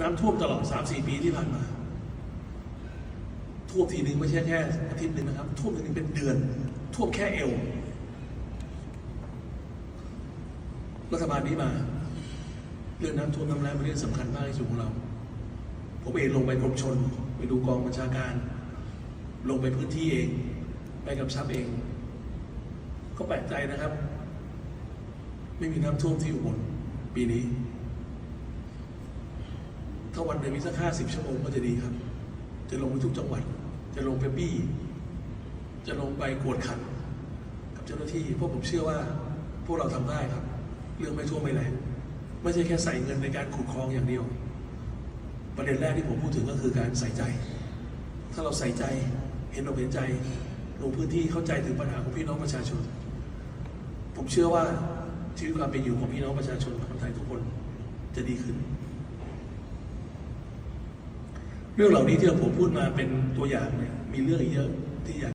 น้ำท่วมตลอดสามสี่ปีที่ผ่านมาท่วมทีหนึ่งไม่ใช่แค่อาทิตย์หนึ่งนะครับท่วมทีหนึ่งเป็นเดือนท่วมแค่เอว รัฐบาลนี้มา เรื่องน้ำท่วมน้ำแล้งเป็นเรื่องสำคัญมากที่สุดของเรา ผมเองลงไปกรมชน ไปดูกองบัญชาการ ลงไปพื้นที่เอง ไปกับชับเอง ก็แปลกใจนะครับ ไม่มีน้ำท่วมที่อุบลปีนี้ ถ้าวันหนึ่งมีสักห้าสิบชั่วโมงก็จะดีครับ จะลงไปทุกจังหวัด จะลงไปบี้ จะลงไปกวดขัน กับเจ้าหน้าที่เพราะผมเชื่อว่า พวกเราทำได้ครับ เรื่องไม่ท่วไม่แรงไม่ใช่แค่ใส่เงินในการขุดคลองอย่างเดียว ประเด็นแรกที่ผมพูดถึงก็คือการใส่ใจ ถ้าเราใส่ใจเห็นอกเห็นใจลงพื้นที่เข้าใจถึงปัญหาของพี่น้องประชาชน ผมเชื่อว่าชีวิตความเป็นอยู่ของพี่น้องประชาชนคนไทยทุกคนจะดีขึ้น เรื่องเหล่านี้ที่เราผมพูดมาเป็นตัวอย่างเนี่ยมีเรื่องอีกเยอะที่อยาก